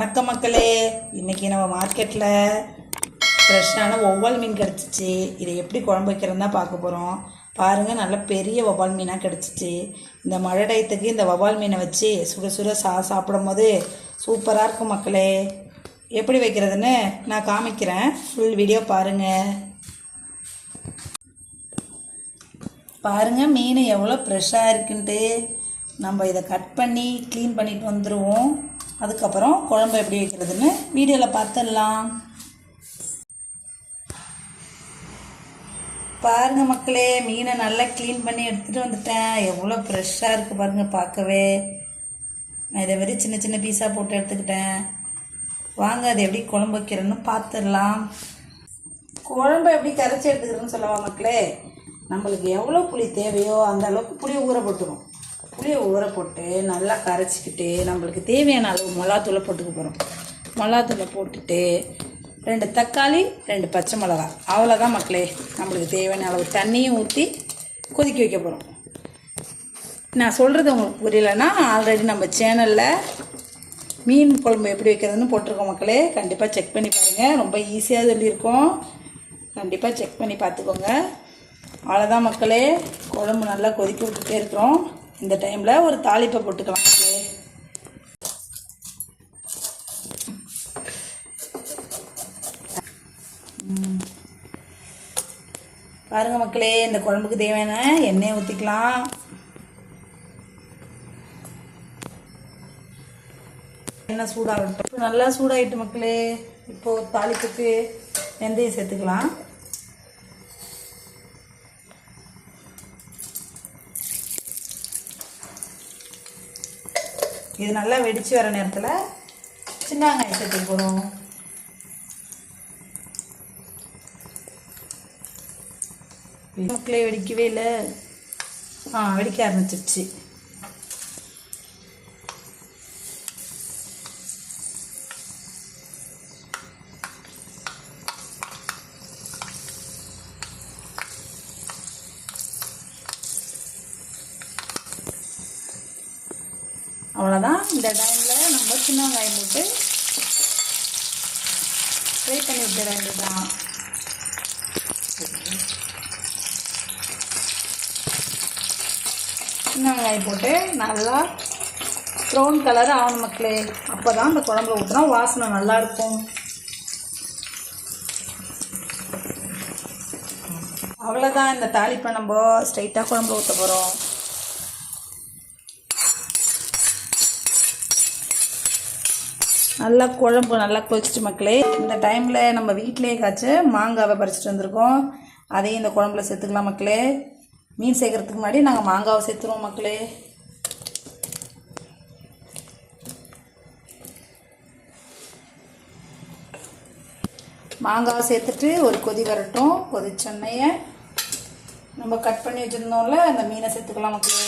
வணக்கம் மக்களே. இன்றைக்கி நம்ம மார்க்கெட்டில் ஃப்ரெஷ்ஷான ஒவ்வால் மீன் கிடச்சிச்சு. இதை எப்படி குழம்பு வைக்கிறதுன்னு தான் பார்க்க போகிறோம் பாருங்கள் நல்ல பெரிய வவால் மீனாக கிடச்சிச்சு. இந்த மழை டயத்துக்கு இந்த வவால் மீனை வச்சு சுட சுட சா சாப்பிடும் போது சூப்பராக இருக்கும் மக்களே. எப்படி வைக்கிறதுன்னு நான் காமிக்கிறேன். ஃபுல் வீடியோ பாருங்கள் பாருங்கள் மீன் எவ்வளோ ஃப்ரெஷ்ஷாக இருக்குன்ட்டு. நம்ம இதை கட் பண்ணி க்ளீன் பண்ணிட்டு வந்துடுவோம் அதுக்கப்புறம் குழம்பு எப்படி வைக்கிறதுன்னு வீடியோவில் பார்த்துடலாம் பாருங்கள் மக்களே மீனை நல்லா க்ளீன் பண்ணி எடுத்துகிட்டு வந்துட்டேன். எவ்வளோ ஃப்ரெஷ்ஷாக இருக்குது பாருங்கள் பார்க்கவே. நான் இதை மாதிரி சின்ன சின்ன பீஸாக போட்டு எடுத்துக்கிட்டேன். வாங்க அது எப்படி குழம்பு வைக்கிறேன்னு பார்த்துடலாம் குழம்பு எப்படி கரைச்சி எடுத்துக்கிறேன்னு சொல்லவா மக்களே நம்மளுக்கு எவ்வளோ புளி தேவையோ அந்த அளவுக்கு புளியை ஊற போட்டுரும் புளியை ஊற போட்டு நல்லா கரைச்சிக்கிட்டு நம்மளுக்கு தேவையான அளவு மிளகாத்தூளை போட்டுக்க போகிறோம் மிளகாத்தூளை போட்டுட்டு ரெண்டு தக்காளி ரெண்டு பச்சை மிளகா. அவ்வளோதான் மக்களே நம்மளுக்கு தேவையான அளவு. தண்ணியும் ஊற்றி கொதிக்க வைக்க போகிறோம் நான் சொல்கிறது உங்களுக்கு புரியலன்னா ஆல்ரெடி நம்ம சேனலில் மீன் குழம்பு எப்படி வைக்கிறதுன்னு போட்டிருக்கோம் மக்களே. கண்டிப்பாக செக் பண்ணி பாருங்கள் ரொம்ப ஈஸியாக சொல்லியிருக்கோம். கண்டிப்பாக செக் பண்ணி பார்த்துக்கோங்க. அவ்வளோதான் மக்களே. குழம்பு நல்லா கொதிக்க விட்டுட்டே இருக்கிறோம். இந்த டைமில் ஒரு தாளிப்பை போட்டுக்கலாம். மக்களே பாருங்க மக்களே இந்த குழம்புக்கு தேவையான எண்ணெயை ஊற்றிக்கலாம் எண்ணெய் சூடாகட்டும். இப்போ நல்லா சூடாகிட்டு மக்களே இப்போது தாளிப்புக்கு வெந்தயம் சேர்த்துக்கலாம். இது நல்லா வெடிச்சு வர நேரத்தில் சின்ன வெங்காயம் சேர்த்துக்க போகிறோம் மக்களே வெடிக்கவே இல்லை. ஆ வெடிக்க ஆரம்பிச்சிருச்சு. அவ்வளோதான் இந்த டைமில் நம்ம சின்ன வெங்காயம் போட்டு ஃப்ரை பண்ணி விட்டுற வேண்டியதுதான். சின்ன வெங்காயம் போட்டு நல்லா ப்ரௌன் கலர் ஆகணும் மக்களே. அப்போ தான் அந்த குழம்புல ஊற்றினா வாசனை நல்லா இருக்கும். அவ்வளோதான் இந்த தாளிப்பை நம்ம ஸ்ட்ரைட்டாக குழம்புல ஊற்ற போகிறோம் நல்லா குழம்பு நல்லா கொதிச்சிட்டு மக்களே இந்த டைமில் நம்ம வீட்டிலேயே காய்ச்சி மாங்காவை பறிச்சிட்டு வந்திருக்கோம். அதையும் இந்த குழம்புல சேர்த்துக்கலாம் மக்களே. மீன் சேர்க்கறதுக்கு முன்னாடி நாங்கள் மாங்காவை சேர்த்துருவோம் மக்களே. மாங்காவை சேர்த்துட்டு ஒரு கொதி வரட்டும். கொதிச்சென்னையை நம்ம கட் பண்ணி வச்சுருந்தோம்ல அந்த மீனை சேர்த்துக்கலாம் மக்களே.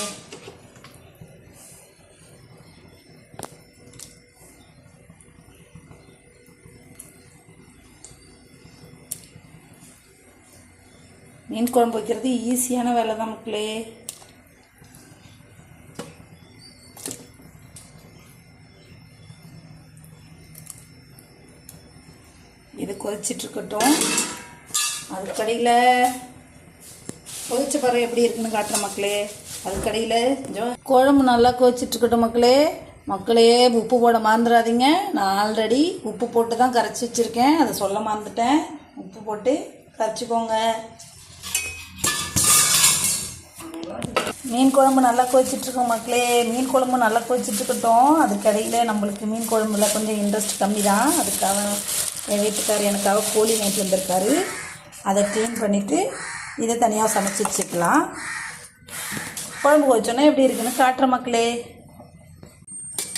மீன் குழம்பு வைக்கிறது ஈஸியான வேலை தான் மக்களே. இது கொதிச்சிட்டு இருக்கட்டும் அதுக்கடையில் கொதிச்ச பறவை எப்படி இருக்குன்னு காட்டுற மக்களே. அதுக்கடையில் கொஞ்சம் குழம்பு நல்லா கொதிச்சிட்டு இருக்கட்டும் மக்களே. மக்களே உப்பு போட மறந்துடாதீங்க. நான் ஆல்ரெடி உப்பு போட்டு தான் கரைச்சி வச்சுருக்கேன். அதை சொல்ல மறந்துட்டேன். உப்பு போட்டு கரைச்சிக்கோங்க. மீன் குழம்பு நல்லா கொதிச்சிட்ருக்கோம் மக்களே. மீன் குழம்பு நல்லா கொதிச்சிட்ருக்கட்டும். அதுக்கடையில் நம்மளுக்கு மீன் குழம்புல கொஞ்சம் இன்ட்ரெஸ்ட் கம்மி தான் அதுக்காக என் வீட்டுக்கார் எனக்காக கோழி வாங்கிட்டு வந்திருக்காரு. அதை க்ளீன் பண்ணிவிட்டு இதை தனியாக சமைச்சி வச்சுக்கலாம். குழம்பு வச்சோன்னே எப்படி இருக்குன்னு காட்டுற மக்களே.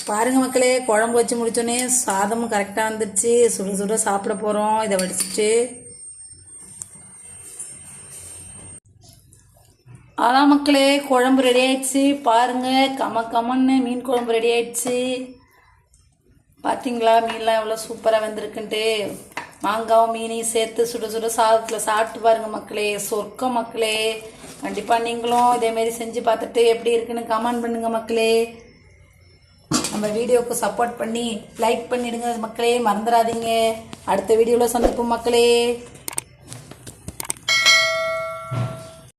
பாருங்கள் மக்களே குழம்பு வச்சு முடிச்சோன்னே சாதமும் கரெக்டாக வந்துடுச்சு சுட சுட சாப்பிட போகிறோம் இதை வடிச்சிட்டு. அதான் மக்களே குழம்பு ரெடி ஆயிடுச்சு. பாருங்க கம கமன்னு மீன் குழம்பு ரெடி ஆயிடுச்சு. பார்த்தீங்களா மீன்லாம் எவ்வளோ சூப்பராக வந்திருக்குன்ட்டு. மாங்காவும் மீனையும் சேர்த்து சுட சுட சாதத்தில் சாப்பிட்டு பாருங்கள் மக்களே சொர்க்கம் மக்களே. கண்டிப்பாக நீங்களும் இதேமாரி செஞ்சு பார்த்துட்டு எப்படி இருக்குன்னு கமெண்ட் பண்ணுங்கள் மக்களே. நம்ம வீடியோவுக்கு சப்போர்ட் பண்ணி லைக் பண்ணிடுங்க மக்களே. மறந்துடாதீங்க. அடுத்த வீடியோவில் சந்திப்போம் மக்களே.